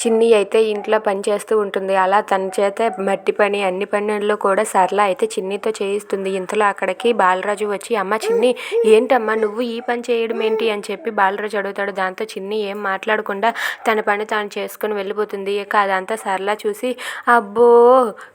చిన్ని అయితే ఇంట్లో పని చేస్తూ ఉంటుంది. అలా తన చేత మట్టి పని అన్ని పనుల్లో కూడా సరళ అయితే చిన్నితో చేయిస్తుంది. ఇంతలో అక్కడికి బాలరాజు వచ్చి అమ్మ చిన్ని ఏంటమ్మా నువ్వు ఈ పని చేయడం ఏంటి? అని చెప్పి బాలరాజు అడుగుతాడు. దాంతో చిన్ని ఏం మాట్లాడకుండా తన పని తాను చేసుకుని వెళ్ళిపోతుంది. ఇక అదంతా సరళ చూసి అబ్బో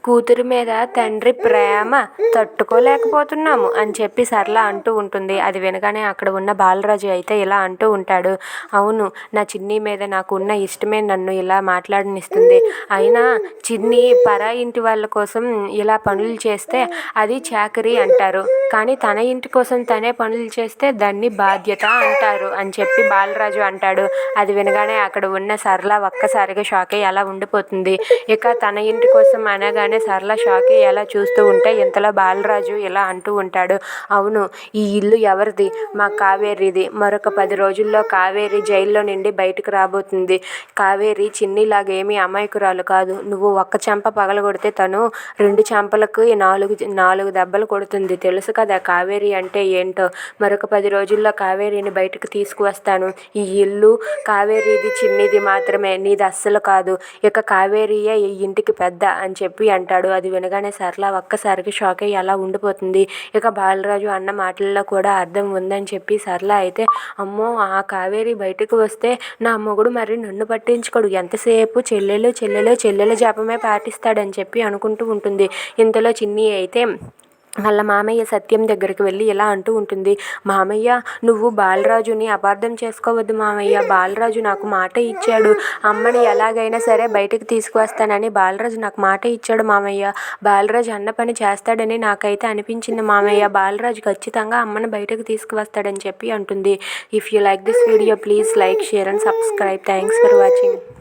కూతురు మీద తండ్రి ప్రేమ తట్టుకోలేకపోతున్నాము అని చెప్పి సరళ అంటూ ఉంటుంది. అది వినగానే అక్కడ ఉన్న బాలరాజు అయితే ఇలా అంటూ ఉంటాడు. అవును నా చిన్ని మీద నాకు ఉన్న ఇష్టమే నన్ను ఇలా మాట్లాడనిస్తుంది. అయినా చిన్ని పరా ఇంటి వాళ్ళ కోసం ఇలా పనులు చేస్తే అది చాకరీ అంటారు. కానీ తన ఇంటి కోసం తనే పనులు చేస్తే దాన్ని బాధ్యత అంటారు అని చెప్పి బాలరాజు అంటాడు. అది వినగానే అక్కడ ఉన్న సరళ ఒక్కసారిగా షాక్ అయ్యి అలా ఉండిపోతుంది. ఇక తన ఇంటి కోసం అనగానే సరళ షాక్ అయ్యి అలా చూస్తూ ఉంటే ఇంతలో బాలరాజు ఇలా అంటూ ఉంటాడు. అవును ఈ ఇల్లు ఎవరిది? మా కావేరిది. మరొక పది రోజుల్లో కావేరి జైల్లో నుండి బయటకు రాబోతుంది. కావేరి చిన్నిలాగేమీ అమాయకురాలు కాదు. నువ్వు ఒక్క చెంప పగలగొడితే తను రెండు చెంపలకు నాలుగు నాలుగు దెబ్బలు కొడుతుంది. తెలుసు కదా కావేరి అంటే ఏంటో? మరొక పది రోజుల్లో కావేరిని బయటకు తీసుకువస్తాను. ఈ ఇల్లు కావేరిది చిన్నిది మాత్రమే నీది అస్సలు కాదు. ఇక కావేరియే ఈ ఇంటికి పెద్ద అని చెప్పి అంటాడు. అది వినగానే సరళ ఒక్కసారికి షాక్ అయ్యి అలా ఉండిపోతుంది. ఇక బాలరాజు అన్న మాటల్లో కూడా అర్థం ఉందని చెప్పి సరళ అయితే అమ్మో ఆ కావేరి బయటకు వస్తే నా మొగుడు మరి నన్ను పట్టించుకోడు. ఎంతసేపు చెల్లెలు చెల్లెలు చెల్లెల జాపమే పాటిస్తాడని చెప్పి అనుకుంటూ ఉంటుంది. ఇంతలో చిన్ని అయితే వాళ్ళ మామయ్య సత్యం దగ్గరికి వెళ్ళి ఇలా అంటూ ఉంటుంది మామయ్య నువ్వు బాలరాజుని అపార్థం చేసుకోవద్దు మామయ్య. బాలరాజు నాకు మాట ఇచ్చాడు. అమ్మని ఎలాగైనా సరే బయటకు తీసుకువస్తానని బాలరాజు నాకు మాట ఇచ్చాడు మామయ్య. బాలరాజు అన్న పని చేస్తాడని నాకైతే అనిపించింది మామయ్య. బాలరాజు ఖచ్చితంగా అమ్మని బయటకు తీసుకువస్తాడని చెప్పి అంటుంది. If you like this video please like share and subscribe thanks for watching